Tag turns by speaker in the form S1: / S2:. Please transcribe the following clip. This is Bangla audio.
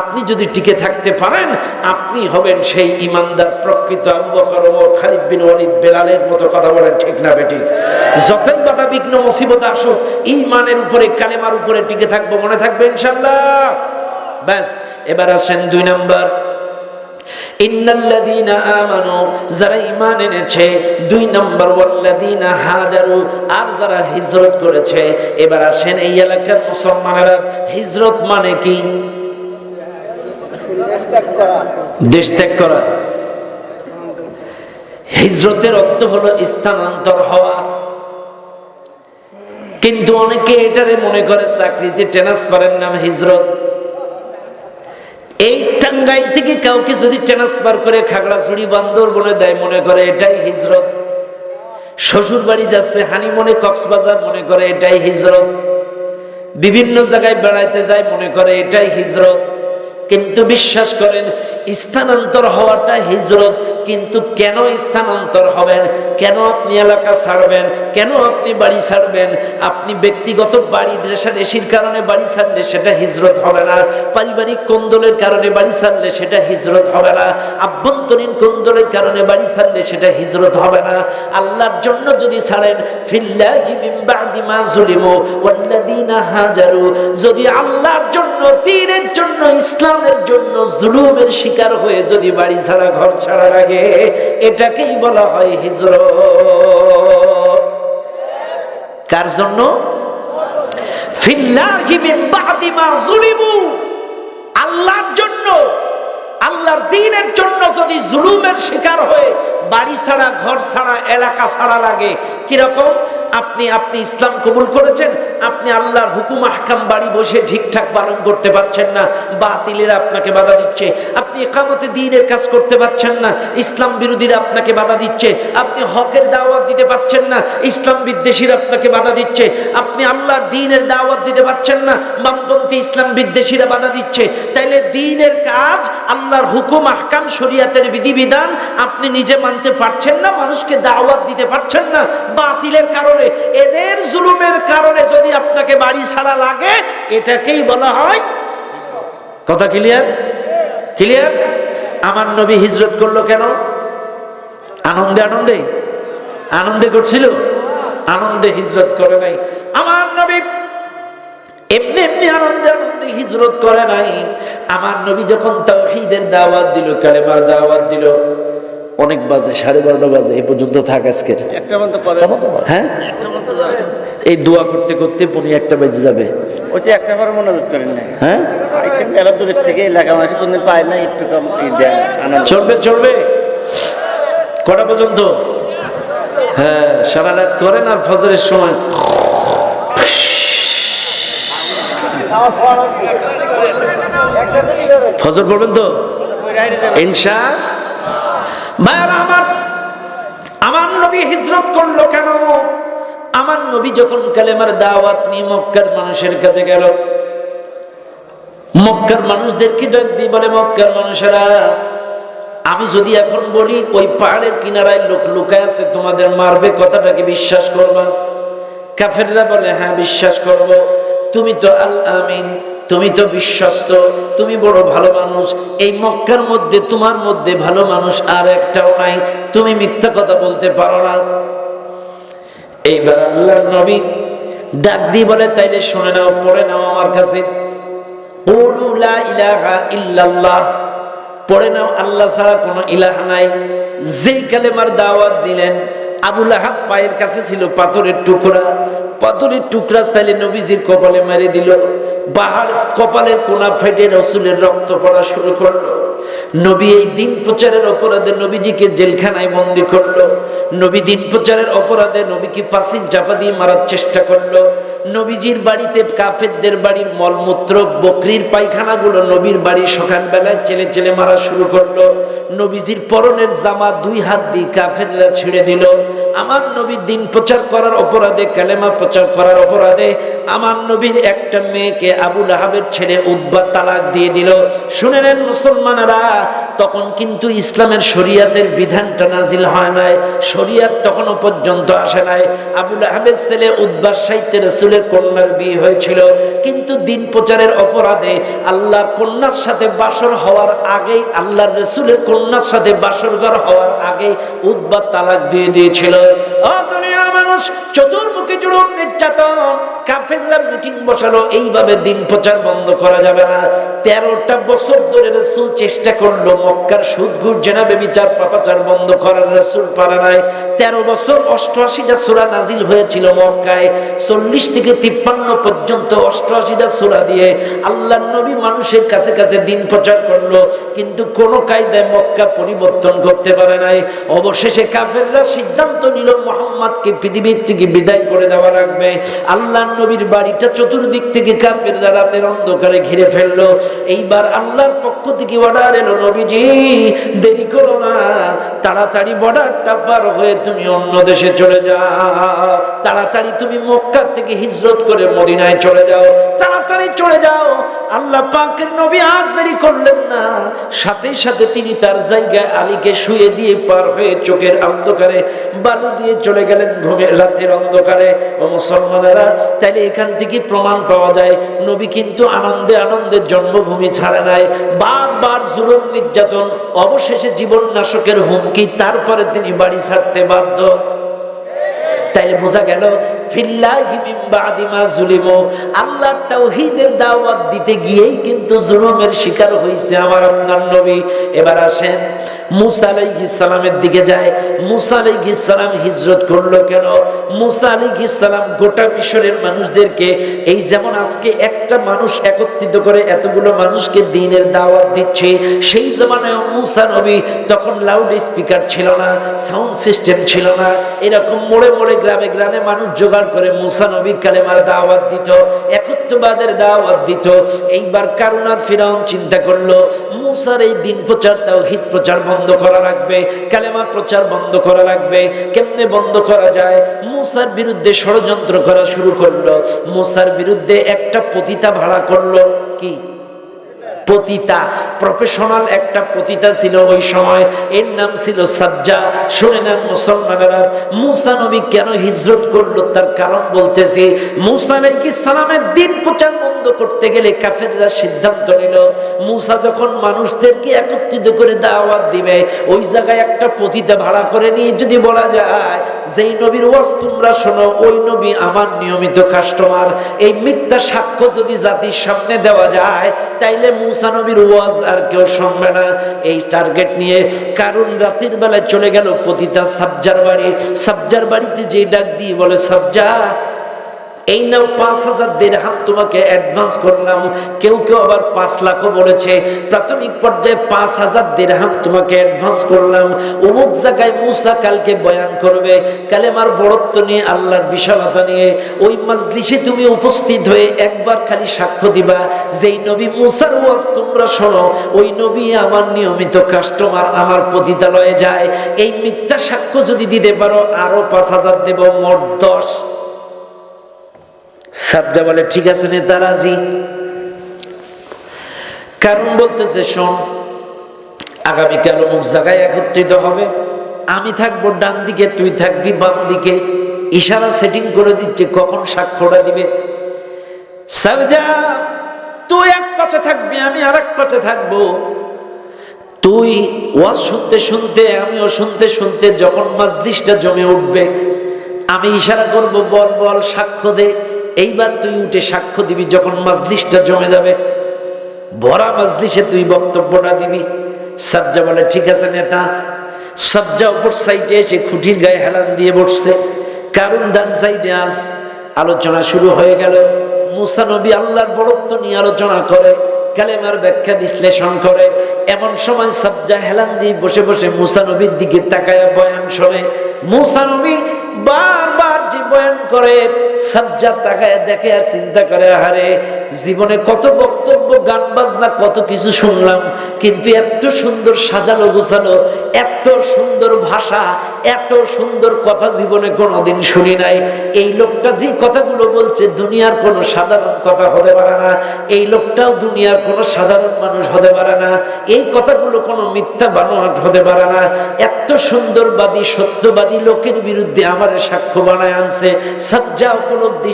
S1: আপনি যদি টিকে থাকতে পারেন, আপনি হবেন সেই ইমানদার প্রকৃত খালিদ বিন বেলালের মতো কথা বলেন, ঠিক না বেঠিক যতই বাধা বিঘ্ন মুসিবত আসুক, ইমানের উপরে, কালেমার উপরে টিকে থাকব, মনে থাকবে ইনশাল্লাহ ব্যাস, এবার আসেন দুই নাম্বার। যারা এনেছে, দুই নম্বর যারা হিজরত করেছে, এবার এই এলাকার হিজরত মানে কি? দেশ ত্যাগ করা। হিজরতের অর্থ হলো স্থানান্তর হওয়া। কিন্তু অনেকে এটারে মনে করে চাকরিতে ট্রান্সফারের নাম হিজরত। এই টাঙ্গাইল থেকে কাউকে যদি ট্রান্সফার করে খাগড়াছড়ি, বান্দরবনে দেয়, মনে করে এটাই হিজরত। শ্বশুর বাড়ি যাচ্ছে, হানিমনে কক্সবাজার, মনে করে এটাই হিজরত। বিভিন্ন জায়গায় বেড়াইতে যায়, মনে করে এটাই হিজরত। কিন্তু বিশ্বাস করেন স্থানান্তর হওয়াটা হিজরত, কিন্তু কেন স্থানান্তর হবেন? কেন আপনি এলাকা ছাড়বেন? কেন আপনি বাড়ি ছাড়বেন? আপনি ব্যক্তিগত বাড়ি রেশারেশির কারণে বাড়ি ছাড়লে সেটা হিজরত হবে না। পারিবারিক কোন্দলের কারণে বাড়ি ছাড়লে সেটা হিজরত হবে না। আভ্যন্তরীণ কোন্দলের কারণে বাড়ি ছাড়লে সেটা হিজরত হবে না। আল্লাহর জন্য যদি ছাড়েন যদি আল্লাহর জন্য দ্বীনের জন্য, ইসলামের জন্য, জুলুমের শিকার হয়ে যদি বাড়ি ছাড়া ঘর ছাড়া লাগে, এটাকেই বলা হয় হিজরত। কার জন্য? আল্লাহর জন্য, আল্লাহর দিনের জন্য যদি জুলুমের শিকার হয়ে বাড়ি ছাড়া, ঘর ছাড়া, এলাকা ছাড়া লাগে, কীরকম? আপনি আপনি ইসলাম কবুল করেছেন, আপনি আল্লাহর হুকুম, আহকাম বাড়ি বসে ঠিকঠাক পালন করতে পারছেন না, বাতিলেরা আপনাকে বাধা দিচ্ছে, আপনি একামতে দিনের কাজ করতে পারছেন না, ইসলাম বিরোধীরা আপনাকে বাধা দিচ্ছে, আপনি হকের দাওয়াত দিতে পারছেন না, ইসলাম বিদ্বেষীরা আপনাকে বাধা দিচ্ছে, আপনি আল্লাহর দিনের দাওয়াত দিতে পারছেন না, বামপন্থী ইসলাম বিদ্বেষীরা বাধা দিচ্ছে, তাইলে দিনের কাজ, আল্লাহর হুকুম, আহকাম, শরিয়াতের বিধিবিধান আপনি নিজে মানতে পারছেন না, মানুষকে দাওয়াত দিতে পারছেন না, বাতিলের কারণে এদের জুলুমের কারণে যদি আপনাকে বাড়ি ছাড়া লাগে, এটাকেই বলা হয় কথা ক্লিয়ার ক্লিয়ার আমার নবী হিজরত করল কেন? আনন্দে আনন্দে? আনন্দে করছিল? আনন্দে হিজরত করে নাই। আমার নবী এমনি এমনি আনন্দে আনন্দে হিজরত করে নাই। আমার নবী যখন তাওহীদের দাওয়াত দিল, কালেমার দাওয়াত দিল অনেক বাজে সাড়ে বারোটা বাজে এ পর্যন্ত থাক আজকের। হ্যাঁ। এই দোয়া করতে করতে পনি একটা বেজে যাবে।
S2: ওই যে একটা বার মনোযোগ করেন না
S1: হ্যাঁ?
S2: মেলা দূরের থেকে এলাকা মানুষ কোনদিন পায় না একটু কম ই দেয় আনন্দ।
S1: চলবে চলবে। কটা পর্যন্ত? হ্যাঁ সারা রাত করেন আর ফজরের সময়। ফজর পড়বেন তো? ইনশা ভাইয়ারা আমার আমার নবী হিজরত করল কেন? আমার নবী যখন কালেমার দাওয়াত নিয়ে মক্কার মানুষের কাছে গেল, মক্কার মানুষদেরকে ডাক দিয়ে বলে, মক্কার মানুষেরা, আমি যদি এখন বলি ওই পাহাড়ের কিনারায় লোক লুকায় আছে, তোমাদের মারবে কথাটাকে বিশ্বাস করবা? কাফেররা বলে হ্যাঁ বিশ্বাস করব। তুমি তো আল আমিন তুমি তো বিশ্বস্ত, তুমি বড় ভালো মানুষ। এই মক্কার মধ্যে, তোমার মধ্যে ভালো মানুষ আর একটাও নাই। তুমি মিথ্যা কথা বলতে পারো না। এইবার আল্লাহ নবী ডাক দিয়ে বলে, তাইলে শুনে নাও, পড়ে নাও আমার কাছে। পড়ে নাও, আল্লাহ ছাড়া কোনো ইলাহ নাই। যেই কালেমার দাওয়াত দিলেন আবুল আহাব পায়ের কাছে ছিল পাথরের টুকরা। পাথরের টুকরা স্থাইলে নবীজির কপালে মেরে দিল। বাহার কপালের কোনা ফেটে রসুলের রক্ত পড়া শুরু করল। নবী এই দিন প্রচারের অপরাধে নবীজিকে জেলখানায় বন্দি করল। নবী দিন প্রচারের অপরাধে নবীকে পাসিল চাপা দিয়ে মারার চেষ্টা করল। নবীজির বাড়িতে কাফেরদের বাড়ির মলমূত্র, বকরির পায়খানাগুলো নবীর বাড়ির সকালবেলায় চেলে চেলে মারা শুরু করল। নবীজির পরনের জামা দুই হাত দিয়ে কাফেররা ছেড়ে দিল। আমার নবীর দিন প্রচার করার অপরাধে, কালেমা প্রচার করার অপরাধে আমার নবীর একটা মেয়েকে আবুল আহাবের ছেলে উদ্বা তালাক দিয়ে দিল। শুনে নেন মুসলমানেরা তখন কিন্তু ইসলামের শরিয়াতের বিধানটা নাজিল হয় নাই। শরিয়াত তখনও পর্যন্ত আসে নাই। আবুল আহমেদ ছেলে উদ্বাস সাহিত্যে রসুলের কন্যার বিয়ে হয়েছিল। কিন্তু দিন প্রচারের অপরাধে আল্লাহর কন্যার সাথে বাসর হওয়ার আগেই, আল্লাহর রসুলের কন্যার সাথে বাসর ঘর হওয়ার আগেই উদ্বাদ তালাক দিয়ে দিয়েছিল। মানুষ, চতুর্মুখী জুড়ুন নির্যাতন, কাফেররা মিটিং বসালো, এইভাবে দিন প্রচার বন্ধ করা যাবে না। তেরোটা বছর ধরে রসুল চেষ্টা করল মক্কার সুদ ঘুর জেনাবে বিচার পাপাচার বন্ধ করার রসুল পারে নাই। তেরো বছর অষ্টআশিটা সুরা নাজিল হয়েছিল মক্কায়। চল্লিশ থেকে তিপ্পান্ন পর্যন্ত অষ্টআশিটা সুরা দিয়ে আল্লাহ নবী মানুষের কাছে কাছে দিন প্রচার করল, কিন্তু কোন কায়দায় মক্কা পরিবর্তন করতে পারে নাই। অবশেষে কাফেররা সিদ্ধান্ত নিল মোহাম্মদকে পৃথিবীর থেকে বিদায় করে দেওয়া লাগবে। আল্লাহ নবীর বাড়িটা চতুর্দিক থেকে কাফেররা রাতের অন্ধকারে ঘিরে ফেলল। এইবার আল্লাহর পক্ষ থেকে অর্ডার এলো নবীজি দেরি করো না তাড়াতাড়ি বর্ডারটা পার হয়ে তুমি অন্য দেশে চলে যাও। তাড়াতাড়ি তুমি মক্কা থেকে হিজরত করে মদিনায় চলে যাও, তাড়াতাড়ি চলে যাও। আল্লাহ পাকের নবী আর দেরি করলেন না। সাথে সাথে তিনি তার জায়গায় আলীকে শুয়ে দিয়ে পার হয়ে চোখের অন্ধকারে বালু দিয়ে চলে গেলেন ঘুমের রাতের অন্ধকারে। ও মুসলমানেরা, তাইলে এখান থেকে প্রমাণ পাওয়া যায়, নবী কিন্তু আনন্দে আনন্দের জন্মভূমি ছাড়ে নাই। বারবার জুলুম, নির্যাতন, অবশেষে জীবন নাশকের হুমকি, তারপরে তিনি বাড়ি ছাড়তে বাধ্য। তাইলে বোঝা গেল ফিল্লাহি মিন বাদি মা জুলিমু। আল্লাহর তাওহীদের দাওয়াত দিতে গিয়েই কিন্তু জুলুমের শিকার হইছে আমার আপনার নবী। এবার আসেন, মুসা আলাইহিস সালামের দিকে যায়। মুসা আলাইহিস সালাম হিজরত করল কেন? মুসা আলাইহিস সালাম গোটা মিশরের মানুষদেরকে এই যেমন আজকে একটা মানুষ একত্রিত করে এতগুলো মানুষকে দিনের দাওয়াত দিচ্ছে, সেই জামানায় মুসা নবী তখন লাউড স্পিকার ছিল না সাউন্ড সিস্টেম ছিল না। এরকম মোড়ে মোড়ে গ্রামে গ্রামে মানুষ জোগাড় করে মুসা নবী কালেমার দাওয়াত দিত, একত্ববাদের দাওয়াত দিত। এইবার কারুনার ফিরাউন চিন্তা করল, মুসার এই দিন প্রচার তাও হিত প্রচার বন্ধ করা লাগবে, কালেমা প্রচার বন্ধ করা লাগবে। কেমনে বন্ধ করা যায়? মুসার বিরুদ্ধে ষড়যন্ত্র করা শুরু করল, মুসার বিরুদ্ধে একটা পতিতা ভাড়া করল কি? পতিতা প্রফেশনাল একটা পতিতা ছিল ওই সময়। এর নাম ছিল সাজ্জা। শুনে নেন মুসলমানেরা, মুসা নবী কেন হিজরত করল তার কারণ বলতেছি। মুসা আলাইহিস সালামের দিন প্রচার বন্ধ করতে গেলে কাফেররা সিদ্ধান্ত নিল, মুসা যখন মানুষদেরকে একত্রিত করে দাওয়াত দিবে, ওই জায়গায় একটা পতিতা ভাড়া করে নিয়ে যদি বলা যায়, যেই নবীর ওয়াজ তোমরা শোনো, ওই নবী আমার নিয়মিত কাস্টমার এই মিথ্যা সাক্ষ্য যদি জাতির সামনে দেওয়া যায়, তাইলে মুসা নবীর ওয়াজ আর কেউ শুনবে না। এই টার্গেট নিয়ে কারণ রাতের বেলায় চলে গেল পতিতা সাবজার বাড়ি। সাবজার বাড়িতে যে ডাক দিয়ে বলে, সাবজা এই নাও পাঁচ হাজার দেড়হাম তোমাকে অ্যাডভান্স করলাম। কেউ কেউ আবার পাঁচ লাখও বলেছে। প্রাথমিক পর্যায়ে পাঁচ হাজার দেড়হাম তোমাকে অ্যাডভান্স করলাম। অমুক জায়গায় মুসা কালকে বয়ান করবে, কালেমার বড়ত্ব নিয়ে, আল্লাহর বিশালতা নিয়ে। ওই মাজলিসে তুমি উপস্থিত হয়ে একবার খালি সাক্ষ্য দিবা, যেই নবী মুসার ওয়াজ তোমরা শোনো, ওই নবী আমার নিয়মিত কাস্টমার আমার পতিতালয়ে যায়। এই মিথ্যা সাক্ষ্য যদি দিতে পারো, আরও পাঁচ হাজার দেব, মোট দশ। সাবজা বলে, ঠিক আছে নেতা, রাজি। কারণ বলতেছে, শোন, আগামীকাল অমুক জায়গায় একত্রিত হবে। আমি থাকব ডান দিকে, তুই থাকবি বাম দিকে। ইশারা সেটিং করে দিচ্ছে, কখন সাক্ষ্যটা দিবে? সাবজা, তুই এক পাশে থাকবি, আমি আর এক পাশে থাকব। তুই ওয়াজ শুনতে শুনতে, আমিও শুনতে শুনতে যখন মাজলিসটা জমে উঠবে, আমি ইশারা করব, বল বল, সাক্ষ্য দে। এইবার তুই উঠে সাক্ষ্য দিবি যখন মাজলিসটা জমে যাবে। ভরা মাজলিসে তুই বক্তব্যটা দিবি। সাজ্জা বলে, ঠিক আছে নেতা। সজ্জা উপর সাইডে এসে খুঁটির গায়ে হেলান দিয়ে বসছে। কারণ ডান সাইডে আস আলোচনা শুরু হয়ে গেল। মুসা নবী আল্লাহর বড়ত্ব নিয়ে আলোচনা করে, কালেমার ব্যাখ্যা বিশ্লেষণ করে। এমন সময় সাবজা হেলান দিয়ে বসে বসে মুসা নবীর দিকে তাকায় বয়ান শোনে। মুসা নবী বারবার করে সাবজা তাকায় দেখে আর চিন্তা করে হারে জীবনে কত বক্তব্য, গান বাজনা, কত কিছু শুনলাম, কিন্তু এত সুন্দর এত সুন্দর ভাষা, এত সুন্দর কথা জীবনে কোনোদিন শুনি নাই। এই লোকটা যে কথাগুলো বলছে, দুনিয়ার কোনো সাধারণ কথা হতে পারে না। এই লোকটাও দুনিয়ার কোনো সাধারণ মানুষ হতে পারে না। এই কথাগুলো কোনো মিথ্যা বানোয়াট হতে পারে না। এত সুন্দরবাদী, সত্যবাদী লোকের বিরুদ্ধে আমার সাক্ষ্য বানায় আনছে। সজ্জা উপলব্ধি